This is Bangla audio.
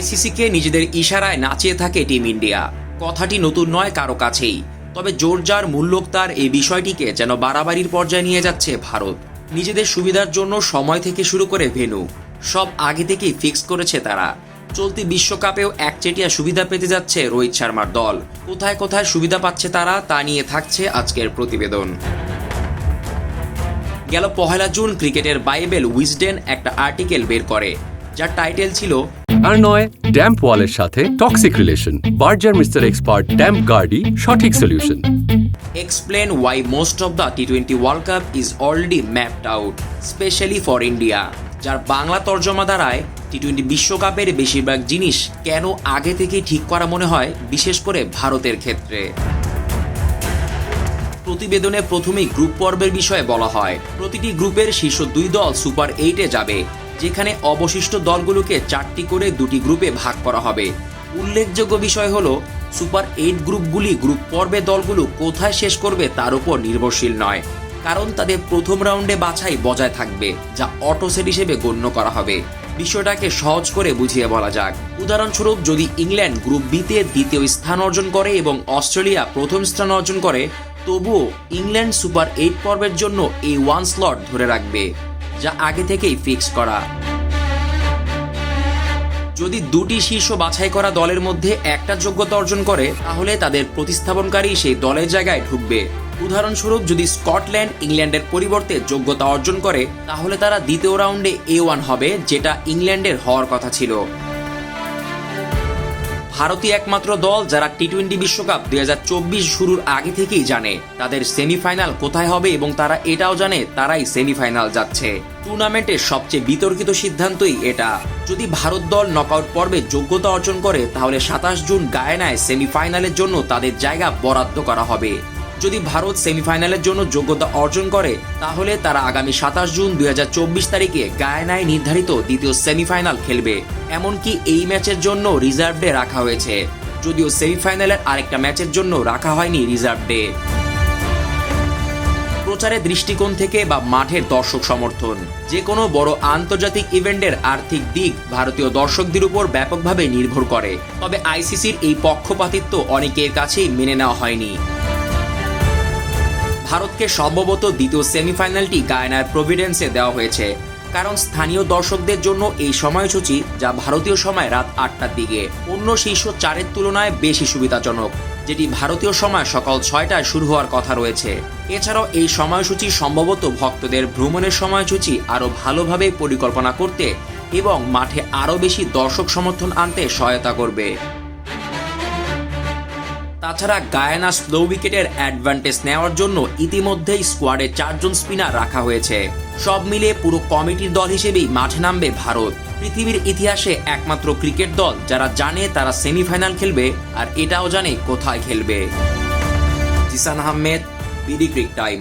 আইসিসিকে নিজেদের ইশারায় নাচিয়ে থাকে টিম ইন্ডিয়া। কথাটি নতুন নয় কারও কাছেই। তবে জোরজার মূল্যোক্তার এই বিষয়টিকে যেন বাড়াবাড়ির পর্যায়ে নিয়ে যাচ্ছে ভারত। নিজেদের সুবিধার জন্য সময় থেকে শুরু করে ভেনু সব আগে থেকেই ফিক্স করেছে তারা। চলতি বিশ্বকাপেও একচেটিয়া সুবিধা পেতে যাচ্ছে রোহিত শর্মার দল। কোথায় কোথায় সুবিধা পাচ্ছে তারা তা নিয়ে থাকছে আজকের প্রতিবেদন। গেল পহেলা জুন ক্রিকেটের বাইবেল উইজডেন একটা আর্টিকেল বের করে। যার টাইটেল ছিল আর নয় ড্যাম্প ওয়ালের সাথে toxic relation Berger mister expert damp গার্ডই সঠিক solution explain why most of the T20 World Cup is already mapped out, specially for India. যার বাংলা তর্জমা দ্বারায় টি টোয়েন্টি বিশ্বকাপের বেশিরভাগ জিনিস কেন আগে থেকে ঠিক করা মনে হয় বিশেষ করে ভারতের ক্ষেত্রে। প্রতিবেদনে প্রথমেই গ্রুপ পর্বের বিষয়ে বলা হয়। প্রতিটি গ্রুপের শীর্ষ দুই দল সুপার এইটে যাবে। যেখানে অবশিষ্ট দলগুলোকে চারটি করে দুটি গ্রুপে ভাগ করা হবে। উল্লেখযোগ্য বিষয় হলো, সুপার এইট গ্রুপগুলি গ্রুপ পর্বে দলগুলো কোথায় শেষ করবে তার উপর নির্ভরশীল নয়, কারণ তাদের প্রথম রাউন্ডে বাছাই বজায় থাকবে, যা অটো সেট হিসেবে গণ্য করা হবে। বিষয়টাকে সহজ করে বুঝিয়ে বলা যাক। উদাহরণস্বরূপ, যদি ইংল্যান্ড গ্রুপ বিতে দ্বিতীয় স্থান অর্জন করে এবং অস্ট্রেলিয়া প্রথম স্থান অর্জন করে, তবুও ইংল্যান্ড সুপার এইট পর্বের জন্য এই ওয়ান স্লট ধরে রাখবে। যা আগে থেকেই ফিক্স করা। যদি দুটি শীর্ষ বাছাই করা দলের মধ্যে একটা যোগ্যতা অর্জন করে, তাহলে তাদের প্রতিস্থাপনকারী সেই দলের জায়গায় ঢুকবে। উদাহরণস্বরূপ, যদি স্কটল্যান্ড ইংল্যান্ডের পরিবর্তে যোগ্যতা অর্জন করে, তাহলে তারা দ্বিতীয় রাউন্ডে এ ওয়ান হবে, যেটা ইংল্যান্ডের হওয়ার কথা ছিল। ভারতীয় একমাত্র দল যারা টি টোয়েন্টি বিশ্বকাপ দুই হাজার চব্বিশ শুরুর আগে থেকেই জানে তাদের সেমিফাইনাল কোথায় হবে এবং তারা এটাও জানে তারাই সেমিফাইনাল যাচ্ছে। টুর্নামেন্টের সবচেয়ে বিতর্কিত সিদ্ধান্তই এটা। যদি ভারত দল নকআউট পর্বে যোগ্যতা অর্জন করে, তাহলে সাতাশ জুন গায়ানায় সেমিফাইনালের জন্য তাদের জায়গা বরাদ্দ করা হবে। যদি ভারত সেমিফাইনালের জন্য যোগ্যতা অর্জন করে, তাহলে তারা আগামী সাতাশ জুন দু হাজার চব্বিশ তারিখে গায়ানায় নির্ধারিত দ্বিতীয় সেমিফাইনাল খেলবে। এমনকি এই ম্যাচের জন্য রিজার্ভ ডে রাখা হয়েছে। যদিও সেমিফাইনালের আরেকটা ম্যাচের জন্য রাখা হয়নি রিজার্ভ ডে। প্রচারের দৃষ্টিকোণ থেকে বা মাঠের দর্শক সমর্থন। যে কোনো বড় আন্তর্জাতিক ইভেন্টের আর্থিক দিক ভারতীয় দর্শকদের উপর ব্যাপকভাবে নির্ভর করে। তবে আইসিসির এই পক্ষপাতিত্ব অনেকের কাছেই মেনে নেওয়া হয়নি। ভারতকে সম্ভবত দ্বিতীয় সেমিফাইনালটি গায়নার প্রভিডেন্সে দেওয়া হয়েছে। কারণ স্থানীয় দর্শকদের জন্য এই সময়সূচি যা ভারতীয় সময় রাত আটটার দিকে। অন্য শীর্ষ চারের তুলনায় বেশি সুবিধাজনক, যেটি ভারতীয় সময় সকাল ছয়টায় শুরু হওয়ার কথা রয়েছে। এছাড়াও এই সময়সূচি সম্ভবত ভক্তদের ভ্রমণের সময়সূচি আরও ভালোভাবে পরিকল্পনা করতে এবং মাঠে আরও বেশি দর্শক সমর্থন আনতে সহায়তা করবে। তাছাড়া গায়ানা স্লো উইকেটের অ্যাডভান্টেজ নেওয়ার জন্য ইতিমধ্যেই স্কোয়াডে চারজন স্পিনার রাখা হয়েছে। সব মিলিয়ে পুরো কমিটির দল হিসেবেই মাঠে নামবে ভারত। পৃথিবীর ইতিহাসে একমাত্র ক্রিকেট দল যারা জানে তারা সেমিফাইনাল খেলবে আর এটাও জানে কোথায় খেলবে। Zishan Ahmed BD cric time